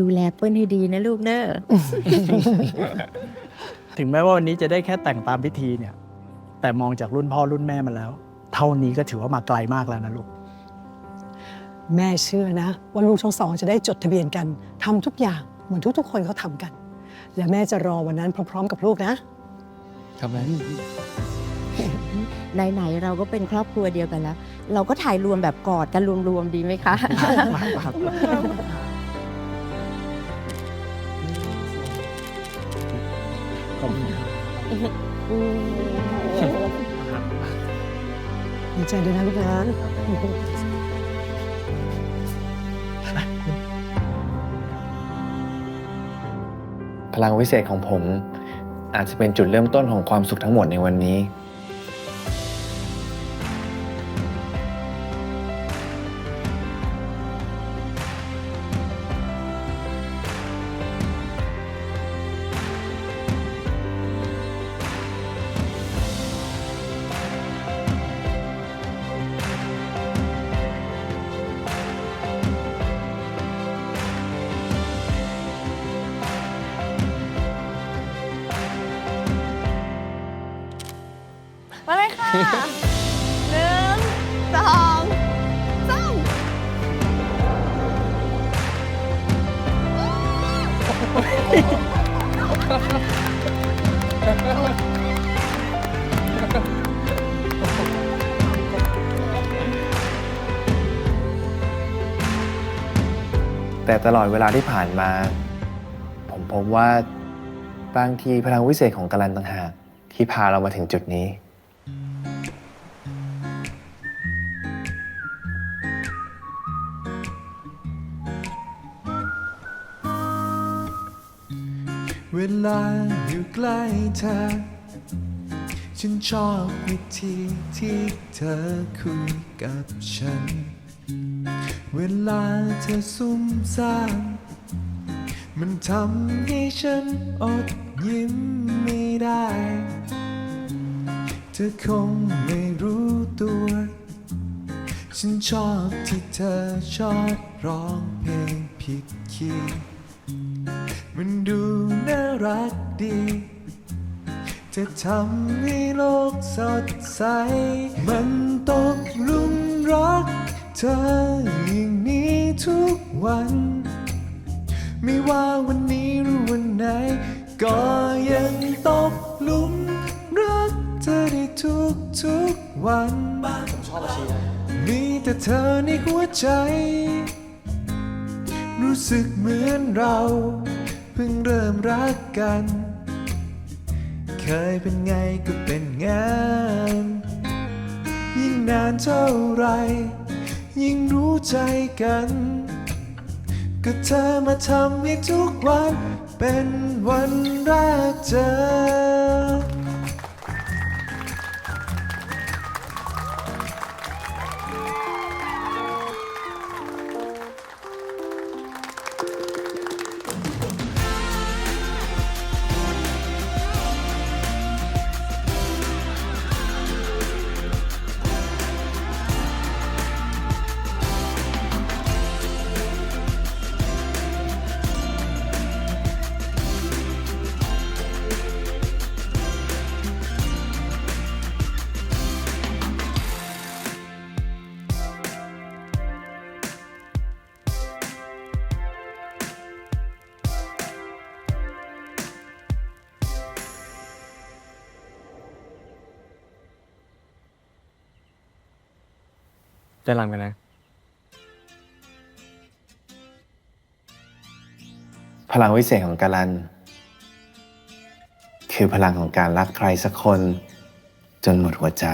ดูแลเปิ้ลให้ดีนะลูกเนอะถึงแม้ว่าวันนี้จะได้แค่แต่งตามพิธีเนี่ย แต่มองจากรุ่นพ่อรุ่นแม่มาแล้ว เท่านี้ก็ถือว่ามาไกลมากแล้วนะลูก แม่เชื่อนะ ว่าลูกทั้งสองจะได้จดทะเบียนกันทำทุกอย่างเหมือนทุกๆ คนเขาทำกัน และแม่จะรอวันนั้นพร้อม ๆ กับลูกนะ ครับแม่ไหนๆเราก็เป็นครอบครัวเดียวกันแล้ว เราก็ถ่ายรวมแบบกอดกันรวมๆดีไหมคะ ผมดีใจด้วยนะลูกนะพลังวิเศษของผม อาจจะเป็นจุดเริ่มต้นของความสุขทั้งหมดในวันนี้ มาเลยค่ะ หนึ่งสองสามแต่ตลอดเวลาที่ผ่านมา ผมพบว่าบางทีพลังวิเศษของกาลันต่างหากที่พาเรามาถึงจุดนี้ เวลาอยู่ใกล้เธอ ฉันชอบวิธีที่เธอคุยกับฉัน เวลาเธอซุ่มซ่ามมันทำให้ฉันอดยิ้มไม่ได้ เธอคงไม่รู้ตัว ฉันชอบที่เธอชอบร้องเพลงผิดคีย์ มันดูน่ารักดี จะทำให้โลกสดใส มันตกหลุมรัก เธออย่างนี้ทุกวัน ไม่ว่าวันนี้หรือวันไหน ก็ยังตกหลุมรัก เธอได้ทุกทุกวันมีแต่เธอในหัวใจ รู้สึกเหมือนเรา เพิ่งเริ่มรักกัน เคยเป็นไงก็เป็นงาน ยิ่งนานเท่าไร ยิ่งรู้ใจกัน ก็เธอมาทำให้ทุกวัน เป็นวันแรกเจอ จะรำกันนะพลังวิเศษของกาลัน คือพลังของการรักใครสักคน จนหมดหัวใจ